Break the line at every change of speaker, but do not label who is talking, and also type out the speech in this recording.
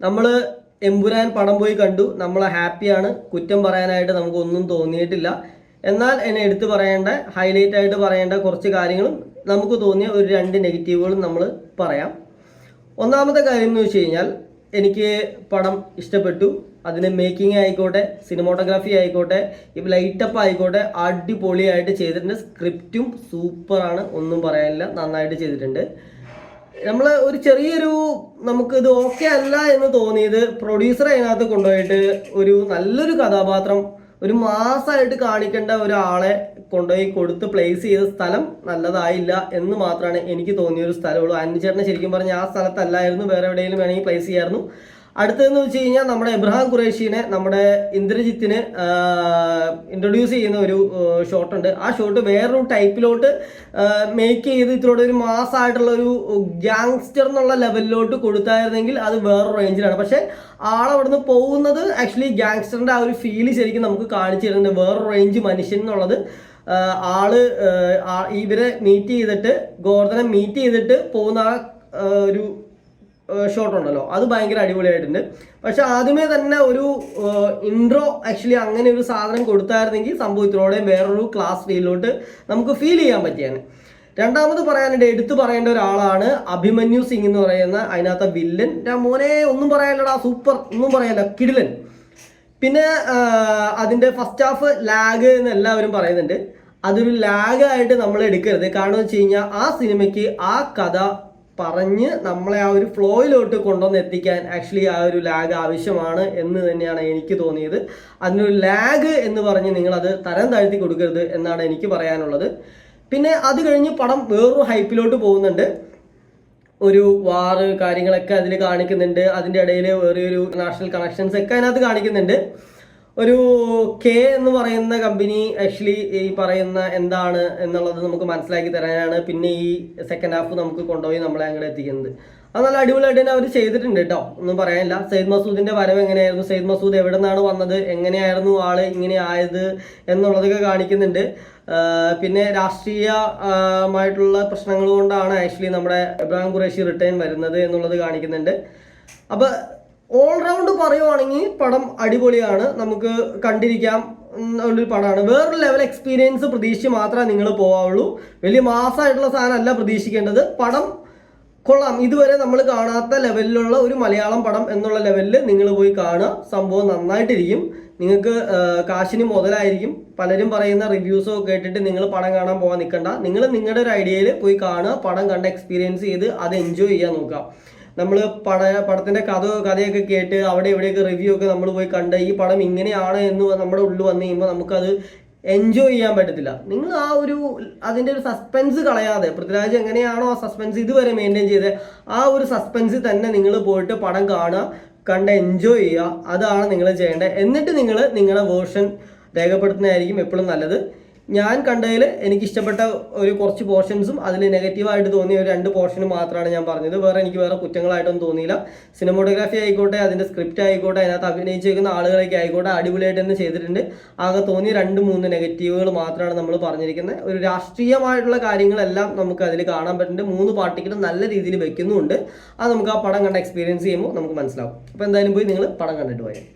നമ്മൾ എമ്പുരാൻ പടം പോയി കണ്ടു. നമ്മൾ ഹാപ്പിയാണ്. കുറ്റം പറയാനായിട്ട് നമുക്കൊന്നും തോന്നിയിട്ടില്ല. എന്നാൽ എന്നെ എടുത്തു പറയേണ്ട ഹൈലൈറ്റ് ആയിട്ട് പറയേണ്ട കുറച്ച് കാര്യങ്ങളും നമുക്ക് തോന്നിയ ഒരു രണ്ട് നെഗറ്റീവുകളും നമ്മൾ പറയാം. ഒന്നാമത്തെ കാര്യം എന്ന് വെച്ച് കഴിഞ്ഞാൽ എനിക്ക് പടം ഇഷ്ടപ്പെട്ടു. അതിന് മേക്കിംഗ് ആയിക്കോട്ടെ സിനിമോട്ടോഗ്രാഫി ആയിക്കോട്ടെ ഇപ്പം ലൈറ്റപ്പ് ആയിക്കോട്ടെ അടിപൊളിയായിട്ട് ചെയ്തിട്ടുണ്ട്. സ്ക്രിപ്റ്റും സൂപ്പറാണ് ഒന്നും പറയാനില്ല. നന്നായിട്ട് ചെയ്തിട്ടുണ്ട്. നമ്മൾ ഒരു ചെറിയൊരു നമുക്ക് ഇത് ഓക്കെ അല്ല എന്ന് തോന്നിയത് പ്രൊഡ്യൂസർ അതിനകത്ത് കൊണ്ടുപോയിട്ട് ഒരു നല്ലൊരു കഥാപാത്രം ഒരു മാസമായിട്ട് കാണിക്കേണ്ട ഒരാളെ കൊണ്ടുപോയി കൊടുത്ത് പ്ലേസ് ചെയ്ത സ്ഥലം നല്ലതായില്ല എന്ന് മാത്രമാണ് എനിക്ക് തോന്നിയ ഒരു സ്ഥലമുള്ളൂ അനുചേട്ടനെ ശരിക്കും പറഞ്ഞാൽ ആ സ്ഥലത്തല്ലായിരുന്നു. വേറെ എവിടെയെങ്കിലും വേണമെങ്കിൽ പ്ലേസ് ചെയ്യായിരുന്നു. അടുത്തതെന്ന് വെച്ച് കഴിഞ്ഞാൽ നമ്മുടെ എബ്രഹാം ഖുറേഷിനെ നമ്മുടെ ഇന്ദ്രജിത്തിന് ഇൻട്രൊഡ്യൂസ് ചെയ്യുന്ന ഒരു ഷോട്ട് ഉണ്ട്. ആ ഷോട്ട് വേറൊരു ടൈപ്പിലോട്ട് മേക്ക് ചെയ്ത് ഇതിലൂടെ ഒരു മാസമായിട്ടുള്ള ഒരു ഗ്യാങ്സ്റ്റർ എന്നുള്ള ലെവലിലോട്ട് കൊടുത്തായിരുന്നെങ്കിൽ അത് വേറൊരു റേഞ്ചിലാണ് പക്ഷേ ആളവിടുന്ന് പോകുന്നത് ആക്ച്വലി ഗ്യാങ്സ്റ്ററിന്റെ ആ ഒരു ഫീൽ ശരിക്കും നമുക്ക് കാണിച്ചു തരുന്നുണ്ട്. വേറൊരു റേഞ്ച് മനുഷ്യൻ എന്നുള്ളത്. ആൾ ഇവരെ മീറ്റ് ചെയ്തിട്ട് ഗോർദ്ധനെ മീറ്റ് ചെയ്തിട്ട് പോകുന്ന ആ ഒരു ഷോട്ട് ഉണ്ടല്ലോ. അത് ഭയങ്കര അടിപൊളിയായിട്ടുണ്ട്. പക്ഷെ ആദ്യമേ തന്നെ ഒരു ഇൻട്രോ ആക്ച്വലി അങ്ങനെ ഒരു സാധനം കൊടുത്തായിരുന്നെങ്കിൽ സംഭവത്തിലൂടെ വേറൊരു ക്ലാസ് ഫീലിലോട്ട് നമുക്ക് ഫീൽ ചെയ്യാൻ പറ്റിയാണ് രണ്ടാമത് പറയാനുണ്ട് എടുത്തു പറയേണ്ട ഒരാളാണ് അഭിമന്യു സിംഗ് എന്ന് പറയുന്ന അതിനകത്തെ വില്ലൻ മോനെ ഒന്നും പറയാനില്ലടാ സൂപ്പർ ഒന്നും പറയാനില്ല കിടിലൻ. പിന്നെ അതിന്റെ ഫസ്റ്റ് ഹാഫ് ലാഗ് എന്ന് എല്ലാവരും പറയുന്നുണ്ട്. അതൊരു ലാഗായിട്ട് നമ്മൾ എടുക്കരുത്. കാരണം വെച്ച് കഴിഞ്ഞാൽ ആ സിനിമയ്ക്ക് ആ കഥ പറഞ്ഞ് നമ്മളെ ആ ഒരു ഫ്ലോയിലോട്ട് കൊണ്ടുവന്ന് എത്തിക്കാൻ ആക്ച്വലി ആ ഒരു ലാഗ് ആവശ്യമാണ് എന്ന് തന്നെയാണ് എനിക്ക് തോന്നിയത്. അതിനൊരു ലാഗ് എന്ന് പറഞ്ഞ് നിങ്ങളത് തരം താഴ്ത്തി കൊടുക്കരുത് എന്നാണ് എനിക്ക് പറയാനുള്ളത്. പിന്നെ അത് കഴിഞ്ഞ് പടം വേറൊരു ഹൈപ്പിലോട്ട് പോകുന്നുണ്ട്. ഒരു വാറ് കാര്യങ്ങളൊക്കെ അതിൽ കാണിക്കുന്നുണ്ട്. അതിന്റെ ഇടയിൽ വേറെ ഒരു നാഷണൽ കണക്ഷൻസ് ഒക്കെ അതിനകത്ത് കാണിക്കുന്നുണ്ട്. ഒരു കെ എന്ന് പറയുന്ന കമ്പനി ആക്ച്വലി ഈ പറയുന്ന എന്താണ് എന്നുള്ളത് നമുക്ക് മനസ്സിലാക്കി തരാനാണ്. പിന്നെ ഈ സെക്കൻഡ് ഹാഫ് നമുക്ക് കൊണ്ടുപോയി നമ്മളെ അങ്ങോട്ട് എത്തിക്കുന്നത്. അത് നല്ല അടിപൊളിയായിട്ട് തന്നെ അവർ ചെയ്തിട്ടുണ്ട് കേട്ടോ ഒന്നും പറയാനില്ല. സെയ്ദ് മസൂദിന്റെ വരവ് എങ്ങനെയായിരുന്നു? സെയ്ദ് മസൂദ് എവിടെ നിന്നാണ് വന്നത്? എങ്ങനെയായിരുന്നു ആൾ? ഇങ്ങനെ ആയത് എന്നുള്ളതൊക്കെ കാണിക്കുന്നുണ്ട്. പിന്നെ രാഷ്ട്രീയമായിട്ടുള്ള പ്രശ്നങ്ങൾ കൊണ്ടാണ് ആക്ച്വലി നമ്മുടെ ഇബ്രാഹിം ഖുറേഷി റിട്ടേൺ വരുന്നത് എന്നുള്ളത് കാണിക്കുന്നുണ്ട്. അപ്പൊ ഓൾറൗണ്ട് പറയുവാണെങ്കിൽ പടം അടിപൊളിയാണ്. നമുക്ക് കണ്ടിരിക്കാം. ഒരു പടമാണ്. വേറൊരു ലെവൽ എക്സ്പീരിയൻസ് പ്രതീക്ഷിച്ച് മാത്രമേ നിങ്ങൾ പോവാവുള്ളൂ. വലിയ മാസമായിട്ടുള്ള സാധനമല്ല പ്രതീക്ഷിക്കേണ്ടത്. പടം കൊള്ളാം. ഇതുവരെ നമ്മൾ കാണാത്ത ലെവലിലുള്ള ഒരു മലയാളം പടം എന്നുള്ള ലെവലിൽ നിങ്ങൾ പോയി കാണുക. സംഭവം നന്നായിട്ടിരിക്കും. നിങ്ങൾക്ക് കാശിന് മുതലായിരിക്കും. പലരും പറയുന്ന റിവ്യൂസോ കേട്ടിട്ട് നിങ്ങൾ പടം കാണാൻ പോകാൻ നിൽക്കണ്ട. നിങ്ങൾ നിങ്ങളുടെ ഒരു ഐഡിയയിൽ പോയി കാണുക. പടം കണ്ട് എക്സ്പീരിയൻസ് ചെയ്ത് അത് എൻജോയ് ചെയ്യാൻ നോക്കുക. നമ്മൾ പട പടത്തിന്റെ കഥ കഥയൊക്കെ കേട്ട് അവിടെ ഇവിടെയൊക്കെ റിവ്യൂ ഒക്കെ നമ്മൾ പോയി കണ്ട് ഈ പടം ഇങ്ങനെയാണ് എന്ന് നമ്മുടെ ഉള്ളിൽ വന്നു കഴിയുമ്പോൾ നമുക്കത് എൻജോയ് ചെയ്യാൻ പറ്റത്തില്ല. നിങ്ങൾ ആ ഒരു അതിന്റെ ഒരു സസ്പെൻസ് കളയാതെ പൃഥ്വിരാജ് എങ്ങനെയാണോ ആ സസ്പെൻസ് ഇതുവരെ മെയിന്റെയിൻ ചെയ്തത് ആ ഒരു സസ്പെൻസ് തന്നെ നിങ്ങൾ പോയിട്ട് പടം കാണുക കണ്ട് എൻജോയ് ചെയ്യുക. അതാണ് നിങ്ങൾ ചെയ്യേണ്ടത്. എന്നിട്ട് നിങ്ങൾ നിങ്ങളുടെ വേർഷൻ രേഖപ്പെടുത്തുന്നതായിരിക്കും എപ്പോഴും നല്ലത്. ഞാൻ കണ്ടതിൽ എനിക്ക് ഇഷ്ടപ്പെട്ട ഒരു കുറച്ച് പോർഷൻസും അതിൽ നെഗറ്റീവായിട്ട് തോന്നിയ ഒരു രണ്ട് പോർഷനും മാത്രമാണ് ഞാൻ പറഞ്ഞത്. വേറെ എനിക്ക് വേറെ കുറ്റങ്ങളായിട്ടൊന്നും തോന്നിയില്ല. സിനിമോഗ്രാഫി ആയിക്കോട്ടെ അതിന്റെ സ്ക്രിപ്റ്റ് ആയിക്കോട്ടെ അതിനകത്ത് അഭിനയിച്ചിരിക്കുന്ന ആളുകളൊക്കെ ആയിക്കോട്ടെ അടിപൊളിയായിട്ട് തന്നെ ചെയ്തിട്ടുണ്ട്. ആകെ തോന്നിയ രണ്ട് മൂന്ന് നെഗറ്റീവുകൾ മാത്രമാണ് നമ്മൾ പറഞ്ഞിരിക്കുന്നത് ഒരു രാഷ്ട്രീയമായിട്ടുള്ള കാര്യങ്ങളെല്ലാം നമുക്ക് അതിൽ കാണാൻ പറ്റുന്നുണ്ട്. മൂന്ന് പാർട്ടിക്കലും നല്ല രീതിയിൽ വെക്കുന്നുണ്ട്. അത് നമുക്ക് ആ പടം കണ്ട എക്സ്പീരിയൻസ് ചെയ്യുമ്പോൾ നമുക്ക് മനസ്സിലാവും. അപ്പോൾ എന്തായാലും പോയി നിങ്ങൾ പടം കണ്ടിട്ട് പോയാൽ